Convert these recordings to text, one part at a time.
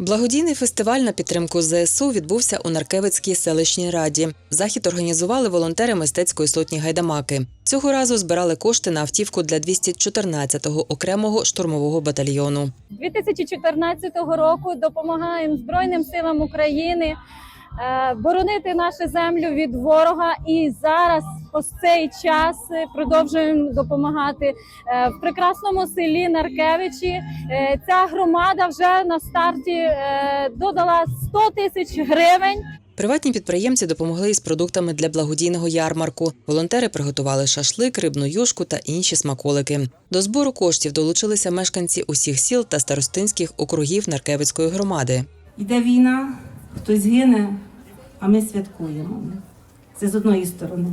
Благодійний фестиваль на підтримку ЗСУ відбувся у Наркевицькій селищній раді. Захід організували волонтери мистецької сотні гайдамаки. Цього разу збирали кошти на автівку для 214-го окремого штурмового батальйону. 2014 року допомагаємо Збройним силам України е, боронити нашу землю від ворога. І зараз по цей час е, продовжуємо допомагати Е, в прекрасному селі Наркевичі. е, Ця громада вже на старті додала 100 тисяч гривень. Приватні підприємці допомогли із продуктами для благодійного ярмарку. Волонтери приготували шашлик, рибну юшку та інші смаколики. До збору коштів долучилися мешканці усіх сіл та старостинських округів Наркевицької громади. Йде війна, хтось гине, а ми святкуємо. Це з одної сторони.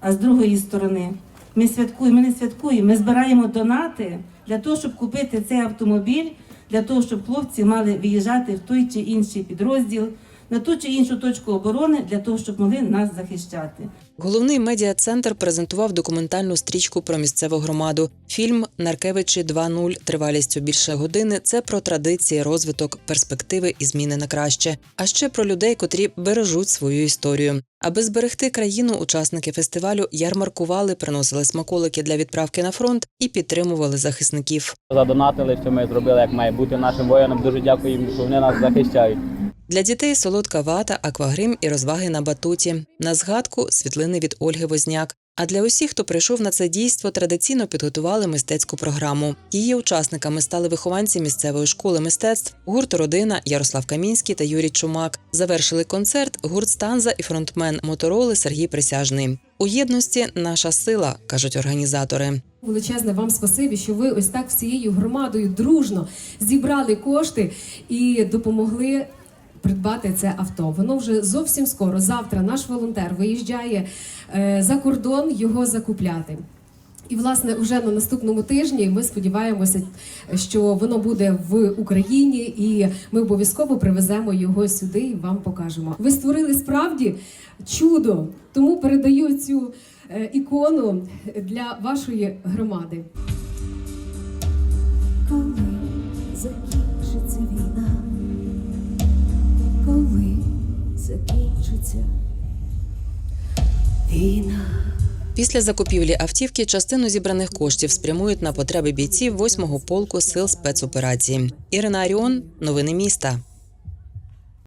А з другої сторони, ми святкуємо, ми не святкуємо. Ми збираємо донати для того, щоб купити цей автомобіль, для того, щоб хлопці мали виїжджати в той чи інший підрозділ, на ту чи іншу точку оборони, для того, щоб могли нас захищати. Головний медіа-центр презентував документальну стрічку про місцеву громаду. Фільм Наркевичі 2.0 тривалістю більше години. Це про традиції, розвиток, перспективи і зміни на краще. А ще про людей, котрі бережуть свою історію. Аби зберегти країну, учасники фестивалю ярмаркували, приносили смаколики для відправки на фронт і підтримували захисників. задонатили, що ми зробили, як має бути нашим воїнам. Дуже дякую їм, що вони нас захищають. Для дітей солодка вата, аквагрим і розваги на батуті. На згадку світлини від Ольги Возняк. А для усіх, хто прийшов на це дійство, традиційно підготували мистецьку програму. Її учасниками стали вихованці місцевої школи мистецтв, гурт Родина Ярослав Камінський та Юрій Чумак. Завершили концерт гурт Станза і фронтмен Мотороли Сергій Присяжний. У єдності наша сила, кажуть організатори. Величезне вам спасибі, що ви ось так всією громадою дружно зібрали кошти і допомогли придбати це авто. Воно вже зовсім скоро. Завтра наш волонтер виїжджає е, за кордон його закупляти. І власне вже на наступному тижні ми сподіваємося, що воно буде в Україні, і ми обов'язково привеземо його сюди і вам покажемо. Ви створили справді чудо, тому передаю цю е, ікону для вашої громади. Закінчиться війна. Після закупівлі автівки частину зібраних коштів спрямують на потреби бійців 8-го полку сил спецоперації. Ірина Аріон, новини міста.